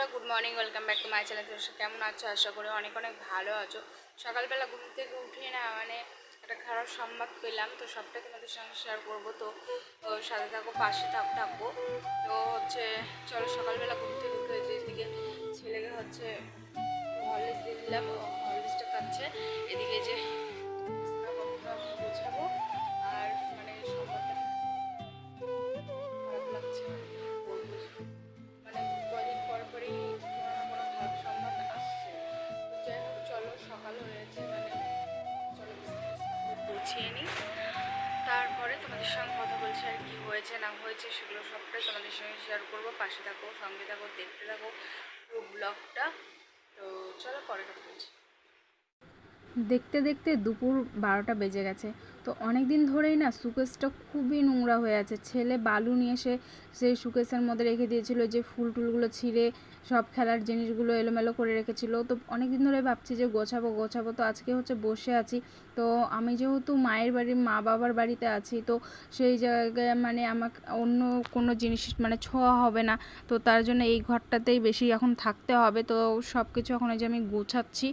বন্ধুরা good morning welcome back to my channel কেমন আছো? আশা করি অনেক অনেক ভালো আছো। সকালবেলা ঘুম থেকে উঠে না মানে একটা খারাপ সংবাদ পেলাম, তো সবটা তোমাদের সঙ্গে শেয়ার করব। তো সাথে থাকো, পাশে থাক থাকব তো হচ্ছে, চলো সকালবেলা ঘুম থেকে উঠে যেদিকে ছেলেকে হচ্ছে হলে দিলাম। তোমাদের সঙ্গে কথা বলছি আর কী হয়েছে, না হয়েছে, সেগুলো সবটাই তোমাদের সঙ্গে শেয়ার করব। পাশে থাকো, সঙ্গে থাকো, দেখতে থাকো পুরো ব্লগটা তো চলো পরে কথা বলছি। দেখতে দেখতে দুপুর বারোটা বেজে গেছে। তো অনেক দিন ধরেই না সুকেসটা খুবই নোংরা হয়ে আছে। ছেলে বালু নিয়ে এসে সেই সুকেসের মধ্যে রেখে দিয়েছিল যে ফুল টুলগুলো ছিঁড়ে সব খেলার জিনিসগুলো এলোমেলো করে রেখেছিল। তো অনেক দিন ধরে ভাবছি যে গোছাবো গোছাবো। তো আজকে হচ্ছে বসে আছি। তো আমি যেহেতু মায়ের বাড়ির মা বাবার বাড়িতে আছি, তো সেই জায়গায় মানে আমাকে, অন্য কোনো জিনিস মানে ছোঁয়া হবে না। তো তার জন্য এই ঘরটাতেই বেশি এখন থাকতে হবে। তো সব কিছু এখন যে আমি গোছাচ্ছি।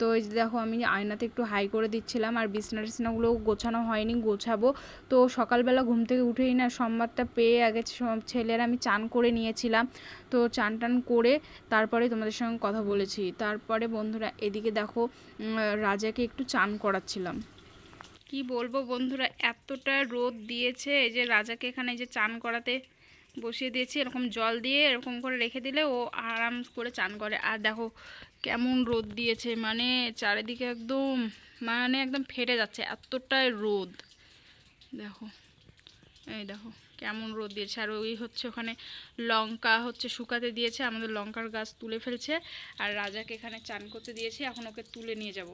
তো এই যে দেখো, আমি আয়নাতে একটু হাই করে দিচ্ছিলাম আর বিছনা টিছনাগুলোও গোছানো হয়নি, গোছাবো। তো সকালবেলা ঘুম থেকে উঠেই না সংবাদটা পেয়ে আগে ছেলের আমি চান করে নিয়েছিলাম। তো চান টান করে তারপরে তোমাদের সঙ্গে কথা বলেছি। তারপরে বন্ধুরা, এদিকে দেখো রাজাকে একটু চান করাচ্ছিলাম। কি বলব বন্ধুরা, এতটা রোদ দিয়েছে, এই যে রাজাকে এখানে যে চান করাতে বসিয়ে দিয়েছি, এরকম জল দিয়ে এরকম করে রেখে দিলে ও আরাম করে চান করে। আর দেখো কেমন রোদ দিয়েছে মানে চারিদিকে একদম মানে একদম ফেটে যাচ্ছে, এতটাই রোদ। দেখো, এই দেখো, কেমন রোদ দিয়েছে। আর ওই হচ্ছে ওখানে লঙ্কা হচ্ছে শুকাতে দিয়েছে, আমাদের লঙ্কার গাছ তুলে ফেলছে, আর রাজাকে এখানে চান করতে দিয়েছি, এখন ওকে তুলে নিয়ে যাব।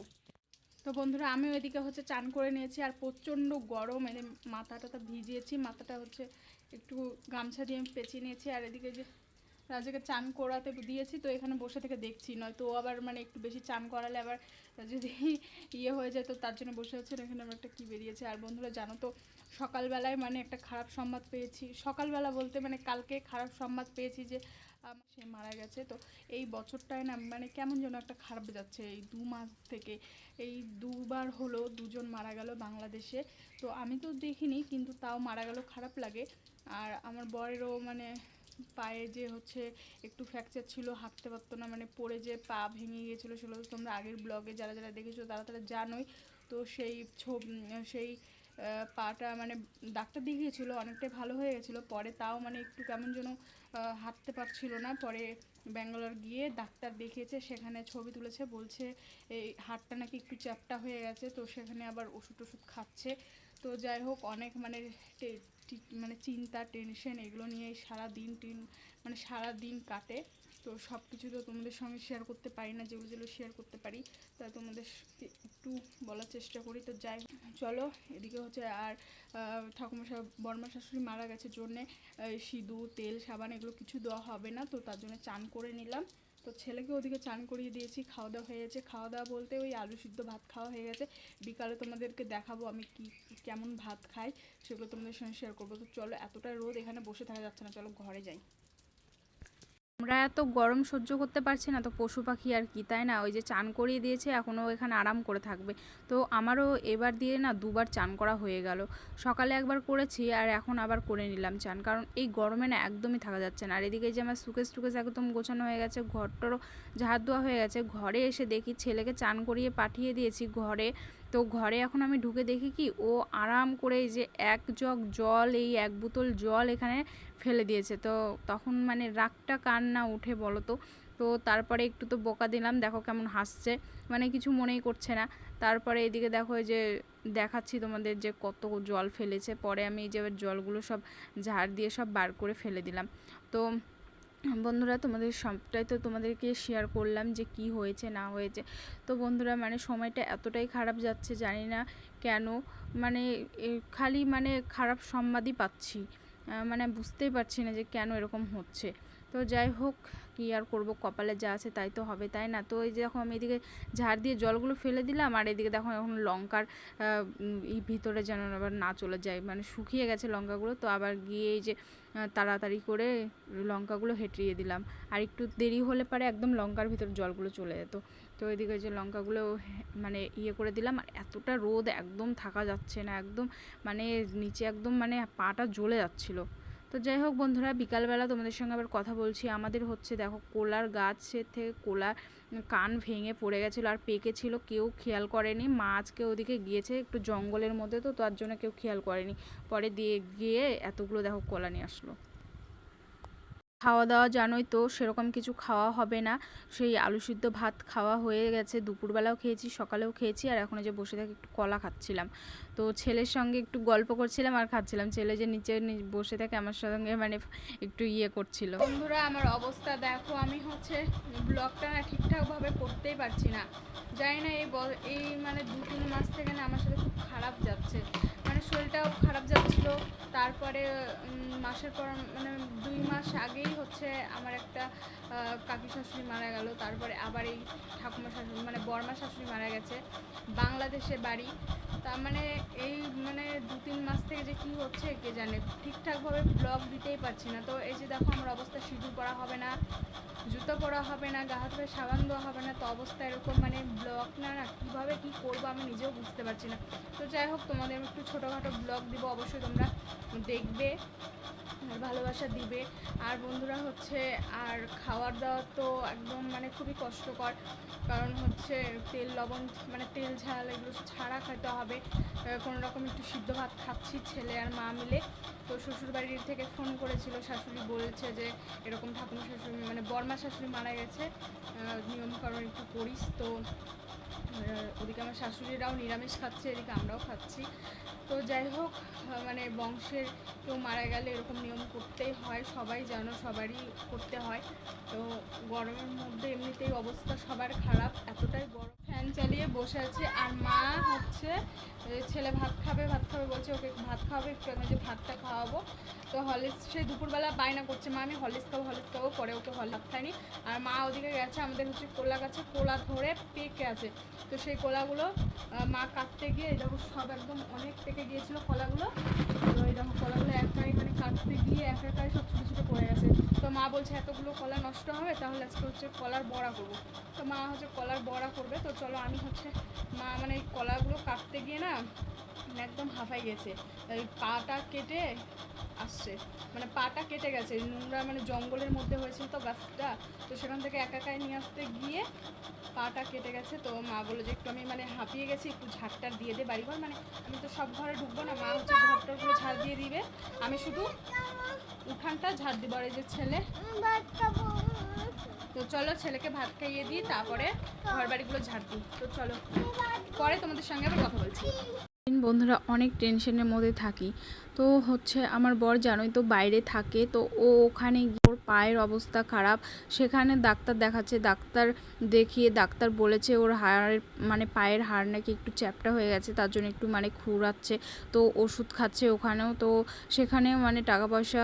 তো বন্ধুরা আমি ওইদিকে হচ্ছে চান করে নিয়েছি, আর প্রচণ্ড গরম, এদের মাথাটা ভিজিয়েছি, মাথাটা হচ্ছে একটু গামছা দিয়ে আমি পেঁচিয়ে নিয়েছি, আর এদিকে যে রাজাকে চান করাতে দিয়েছি, তো এখানে বসে থেকে দেখছি। নয়তো ও আবার মানে একটু বেশি চান করালে আবার যদি ইয়ে হয়ে যায়, তো তার জন্য বসে আছে এখানে আমার একটা কী বেরিয়েছে? আর বন্ধুরা, জানো তো, সকালবেলায় মানে একটা খারাপ সংবাদ পেয়েছি। সকালবেলা বলতে মানে কালকে খারাপ সংবাদ পেয়েছি যে সে মারা গেছে। তো এই বছরটায় না মানে কেমন যেন একটা খারাপ যাচ্ছে। এই দু মাস থেকে এই দুবার হলো দুজন মারা গেল বাংলাদেশে। তো আমি তো দেখিনি, কিন্তু তাও মারা গেল খারাপ লাগে। আর আমার বরেরও মানে পায়ে যে হচ্ছে একটু ফ্র্যাকচার ছিল, হাঁটতে পারতো না মানে পড়ে যে পা ভেঙে গিয়েছিল সেগুলো তো তোমরা আগের ব্লগে যারা যারা দেখেছ তারা তারা জানোই। তো সেই ছবি সেই পাটা মানে ডাক্তার দেখিয়েছিল, অনেকটাই ভালো হয়ে গেছিল। পরে তাও মানে একটু কেমন যেন হাঁটতে পারছিল না। পরে ব্যাঙ্গালোর গিয়ে ডাক্তার দেখিয়েছে, সেখানে ছবি তুলেছে, বলছে, এই হাড়টা নাকি একটু চ্যাপটা হয়ে গেছে। তো সেখানে আবার ওষুধ টষুধ খাচ্ছে। তো যাই হোক, অনেক মানে মানে চিন্তা টেনশন এগুলো নিয়েই সারা দিন টিন মানে সারা দিন কাটে। তো সব কিছু তো তোমাদের সঙ্গে শেয়ার করতে পারি না, যেগুলো যেগুলো শেয়ার করতে পারি, তা তোমাদের একটু বলার চেষ্টা করি। তো যাই চলো, এদিকে হচ্ছে আর ঠাকুমা বর্মা শাশুড়ি মারা গেছে জন্যে সিঁদুর, তেল, সাবান এগুলো কিছু দেওয়া হবে না, তো তার জন্য চান করে নিলাম। তো ছেলেকে ওদিকে চান করিয়ে দিয়েছি খাওয়া দাওয়া হয়ে গেছে। খাওয়া দাওয়া বলতে ওই আলু সিদ্ধ ভাত খাওয়া হয়ে গেছে। বিকালে তোমাদেরকে দেখাবো আমি কি, কেমন ভাত খাই, সেগুলো তোমাদের সঙ্গে শেয়ার করব। তো চলো, এতটা রোদ এখানে বসে থাকা যাচ্ছে না, চলো ঘরে যাই। আমরা এত গরম সহ্য করতে পারছি না, তো পশু পাখি আর কি, তাই না? ওই যে চান করিয়ে দিয়েছে, এখনও এখানে আরাম করে থাকবে। তো আমারও এবার দিয়ে না দুবার চান করা হয়ে গেল। সকালে একবার করেছি আর এখন আবার করে নিলাম চান, কারণ এই গরমে না একদমই থাকা যাচ্ছে না। আর এদিকে যে আমার সুকেস টুকেস একদম গোছানো হয়ে গেছে, ঘরটারও ঝাড় দেওয়া হয়ে গেছে। ঘরে এসে দেখি ছেলেকে চান করিয়ে পাঠিয়ে দিয়েছি ঘরে। তো ঘরে এখন আমি ঢুকে দেখি কি, ও আরাম করে এই যে এক জগ জল, এই এক বোতল জল এখানে ফেলে দিয়েছে। তো তখন মানে রাগটা কার না উঠে বলো তো তো তারপরে একটু তো বোকা দিলাম, দেখো কেমন হাসছে। মানে কিছু মনেই করছে না। তারপরে এদিকে দেখো যে দেখাচ্ছি তোমাদের যে কত জল ফেলেছে। পরে আমি এই যে জলগুলো সব ঝাড় দিয়ে সব বার করে ফেলে দিলাম। তো বন্ধুরা, তোমাদের সবটাই তো তোমাদেরকে শেয়ার করলাম যে কি হয়েছে, না হয়েছে। তো বন্ধুরা মানে সময়টা এতটাই খারাপ যাচ্ছে, জানি না কেন। মানে খালি মানে খারাপ সংবাদই পাচ্ছি। মানে বুঝতেই পারছি না যে কেন এরকম হচ্ছে। তো যাই হোক, কী আর করব? কপালে যা আছে তাই তো হবে, তাই না? তো এই যে দেখো, আমি এদিকে ঝাড় দিয়ে জলগুলো ফেলে দিলাম, আর এদিকে দেখো, এখন লঙ্কার ভিতরে যেন আবার না চলে যায় মানে শুকিয়ে গেছে লঙ্কাগুলো। তো আবার গিয়ে এই যে তাড়াতাড়ি করে লঙ্কাগুলো হেঁটিয়ে দিলাম। আর একটু দেরি হলে পারে একদম লঙ্কার ভিতর জলগুলো চলে যেত। তো এদিকে যে লঙ্কাগুলো মানে ইয়ে করে দিলাম, আর এতটা রোদ একদম থাকা যাচ্ছে না, একদম মানে নিচে একদম মানে পাটা জ্বলে যাচ্ছিল। তো যাই হোক বন্ধুরা, বিকালবেলা তোমাদের সঙ্গে আবার কথা বলছি। আমাদের হচ্ছে দেখো কোলার গাছের থেকে কোলা কান ভেঙে পড়ে গেছিল আর পেকে ছিল কেউ খেয়াল করেনি। মা আজকে ওদিকে গিয়েছে একটু জঙ্গলের মধ্যে, তো তার জন্য কেউ খেয়াল করেনি। পরে দিয়ে গিয়ে এতগুলো দেখো কলা নিয়ে আসলো। খাওয়া দাওয়া জানোই তো, সেরকম কিছু খাওয়া হবে না। সেই আলু সিদ্ধ ভাত খাওয়া হয়ে গেছে, দুপুরবেলাও খেয়েছি, সকালেও খেয়েছি, আর এখন যে বসে থেকে একটু কলা খাচ্ছিলাম। তো ছেলের সঙ্গে একটু গল্প করছিলাম আর খাচ্ছিলাম। ছেলে যে নিচে বসে থাকে আমার সঙ্গে মানে একটু ইয়ে করছিল। বন্ধুরা, আমার অবস্থা দেখো, আমি হচ্ছে ব্লগটা না ঠিকঠাকভাবে করতেই পারছি না। জানি না, এই এই মানে দু তিন মাস থেকে না আমার সাথে খুব খারাপ যাচ্ছে। শরীরটাও খারাপ যাচ্ছিল। তারপরে মাসের পর মানে দুই মাস আগেই হচ্ছে আমার একটা কাকি শাশুড়ি মারা গেল। তারপরে আবার এই ঠাকুমা শাশুড়ি মানে বর্মা শাশুড়ি মারা গেছে। বাংলাদেশে বাড়ি। তার মানে এই মানে দু তিন মাস থেকে যে কি হচ্ছে কে জানে। ঠিকঠাকভাবে ব্লগ দিতেই পারছি না। তো এই যে দেখো, আমার অবস্থা, সিঁদুর পরা হবে না, জুতো পরা হবে না, গা হাত সাবান দেওয়া হবে না। তো অবস্থা এরকম মানে ব্লগ না না, কীভাবে কী করব আমি নিজেও বুঝতে পারছি না। তো যাই হোক, তোমাদের একটু একটু ছোটোখাটো ব্লগ দিব, অবশ্যই তোমরা দেখবে, আর ভালোবাসা দিবে। আর বন্ধুরা হচ্ছে, আর খাওয়ার দাওয়া তো একদম মানে খুবই কষ্টকর, কারণ হচ্ছে তেল, লবণ মানে তেল ঝাল এগুলো ছাড়া খেতে হবে। কোনো রকম একটু সিদ্ধ ভাত খাচ্ছি, ছেলে আর মা মিলে। তো শ্বশুরবাড়ির থেকে ফোন করেছিল, শাশুড়ি বলছে যে এরকম ঠাকুমা শাশুড়ি মানে বর্মা শাশুড়ি মারা গেছে। নিয়মকরণ একটু করিস তো। ওদিকে আমার শাশুড়িরাও নিরামিষ খাচ্ছে, এদিকে আমরাও খাচ্ছি। তো যাই হোক মানে বংশের কেউ মারা গেলে এরকম নিয়ম করতেই হয়, সবাই যেন সবারই করতে হয়। তো গরমের মধ্যে এমনিতেই অবস্থা সবার খারাপ, এতটাই বড় ফ্যান চালিয়ে বসে আছে আর মা হচ্ছে ছেলে ভাত খাবে ভাত খাবে বলছে, ওকে ভাত খাওয়াবে, একটু আগে যে ভাতটা খাওয়াবো। তো হলিক্স সে দুপুরবেলা বায়না করছে, মা, আমি হলিক্স খাব হলিক্স খাব, পরে ওকে হল খায়নি আর মা ওদিকে গেছে, আমাদের হচ্ছে কোলা গাছে কোলা ধরে পেকে আছে। তো সেই কোলাগুলো মা কাটতে গিয়ে দেখো সব একদম অনেক পেকে গিয়েছিল কলাগুলো। তো দেখো কলাগুলো একটা এখানে কাটতে গিয়ে এক একাই সব ছোটো ছোটো পড়ে গেছে তো মা বলছে, এতগুলো কলা নষ্ট হবে, তাহলে আজকে হচ্ছে কলার বড়া করব। তো মা হচ্ছে কলার বড়া করবে, তো চলো আমি হচ্ছে মা মানে কলাগুলো কাটতে গিয়ে না একদম হাঁফাই গেছে। পাটা কেটে আসছে। মানে পাটা কেটে গেছে। নোংরা মানে জঙ্গলের মধ্যে হয়েছিল তো গাছটা। তো সেখান থেকে একা একাই নিয়ে আসতে গিয়ে পাটা কেটে গেছে। তো মা বলল যে একটু আমি মানে হাঁপিয়ে গেছি, একটু ঝাড়টার দিয়ে দে বাড়িঘর। মানে আমি তো সব ঘরে ঢুকবো না, মা হচ্ছে ঘরটারগুলো ঝাড় দিয়ে দিবে। আমি শুধু উঠানটা ঝাড় দিব আর যে ছেলে। তো চলো ছেলেকে ভাত খাইয়ে দিই, তারপরে ঘর বাড়িগুলো ঝাড় দিই। তো চলো, পরে তোমাদের সঙ্গে আবার কথা বলছি। বন্ধুরা অনেক টেনশনের মধ্যে থাকি। তো হচ্ছে আমার বর জানোই তো বাইরে থাকে, তো ও ওখানে পায়ের অবস্থা খারাপ। সেখানে ডাক্তার দেখাচ্ছে, ডাক্তার দেখিয়ে ডাক্তার বলেছে ওর হাড়ের মানে পায়ের হাড় নাকি একটু চ্যাপটা হয়ে গেছে, তার জন্য একটু মানে খুঁড়াচ্ছে, তো ওষুধ খাচ্ছে ওখানেও, তো সেখানেও মানে টাকা পয়সা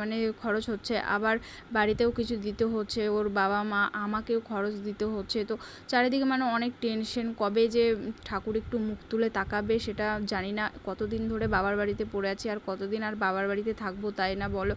মানে খরচ হচ্ছে। আবার বাড়িতেও কিছু দিতে হচ্ছে, ওর বাবা মা আমাকেও খরচ দিতে হচ্ছে, তো চারিদিকে মানে অনেক টেনশন। কবে যে ঠাকুর একটু মুখ তুলে তাকাবে সেটা জানি না, কতদিন ধরে বাবার বাড়িতে পড়ে আছি আর কতদিন আর বাবার বাড়িতে থাকব তাই না বলো?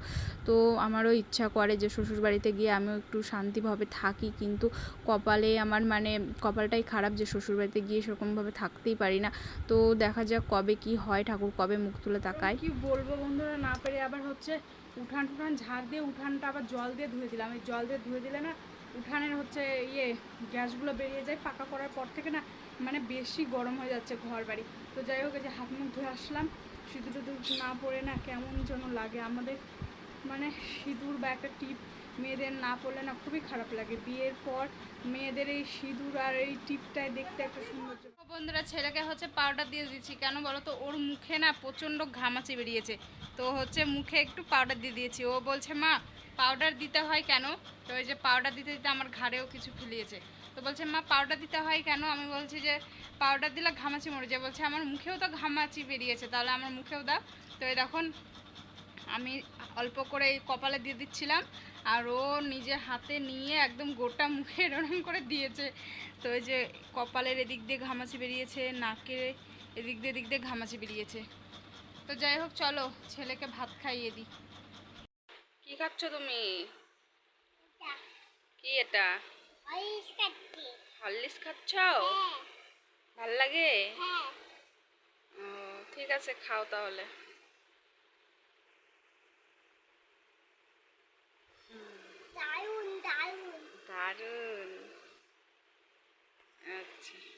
তো আমারও ইচ্ছা করে যে শ্বশুর বাড়িতে গিয়ে আমিও একটু শান্তিভাবে থাকি, কিন্তু কপালে আমার মানে কপালটাই খারাপ যে শ্বশুর বাড়িতে গিয়ে সেরকমভাবে থাকতেই পারি না। তো দেখা যাক কবে কি হয়, ঠাকুর কবে মুখ তুলে তাকায়। কি বলব বন্ধুরা, না পেরে আবার হচ্ছে উঠান টুঠান, ঝাড় দিয়ে উঠানটা আবার জল দিয়ে ধুয়ে দিলাম। এই জল দিয়ে ধুয়ে দিলে না উঠানের হচ্ছে ইয়ে গ্যাসগুলো বেরিয়ে যায়, পাকা করার পর থেকে না মানে বেশি গরম হয়ে যাচ্ছে ঘর বাড়ি তো যাই হোক যে হাত মুখ ধুয়ে আসলাম। সিঁদুর না পরে না কেমন যেন লাগে আমাদের। মানে সিঁদুর বা একটা টিপ মেয়েদের না পড়লে না খুবই খারাপ লাগে। বিয়ের পর মেয়েদের এই সিঁদুর আর এই টিপটায় দেখতে একটা সৌন্দর্য বন্ধুরা, ছেলেকে হচ্ছে পাউডার দিয়ে দিচ্ছি। কেন বলো তো? ওর মুখে না প্রচণ্ড ঘামাচি বেরিয়েছে। তো হচ্ছে মুখে একটু পাউডার দিয়ে দিয়েছি। ও বলছে, মা পাউডার দিতে হয় কেন? তো ওই যে পাউডার দিতে দিতে আমার ঘাড়েও কিছু ফুলিয়েছে। তো বলছে, মা পাউডার দিতে হয় কেন? আমি বলছি যে পাউডার দিলে ঘামাচি মরে যায়। বলছে, আমার মুখেও তো ঘামাচি বেরিয়েছে, তাহলে আমার মুখেও দাও। তো এই দেখুন আমি অল্প করে এই কপালে দিয়ে দিচ্ছিলাম আর ও নিজের হাতে নিয়ে একদম গোটা মুখে এরকম করে দিয়েছে। তো ওই যে কপালের এদিক দিয়ে ঘামাচি বেরিয়েছে নাকের এদিক দিয়ে এদিক দিয়ে ঘামাচি বেরিয়েছে। তো যাই হোক চলো ছেলেকে ভাত খাইয়ে দিই। কি খাচ্ছ তুমি? কি এটা? হরলিক্স খাচ্ছ। ভালো লাগে? ও ঠিক আছে খাও তাহলে। দারুণ দারুণ। আচ্ছা।